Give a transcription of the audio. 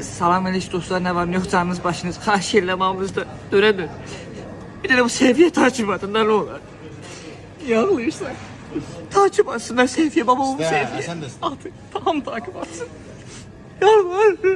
Salam eləş dostlar, nə var, nə yox, canınız başınız, xahiş edirəm hamınızda. Bir dənə bu sevgiyə takip atın, nə olar. Niyə ağlayırsan? Takip atsınlar sevgiyə, babamın İste, sevgiyə. sen de iste. Atın, tamam takip atsın. Yalvar.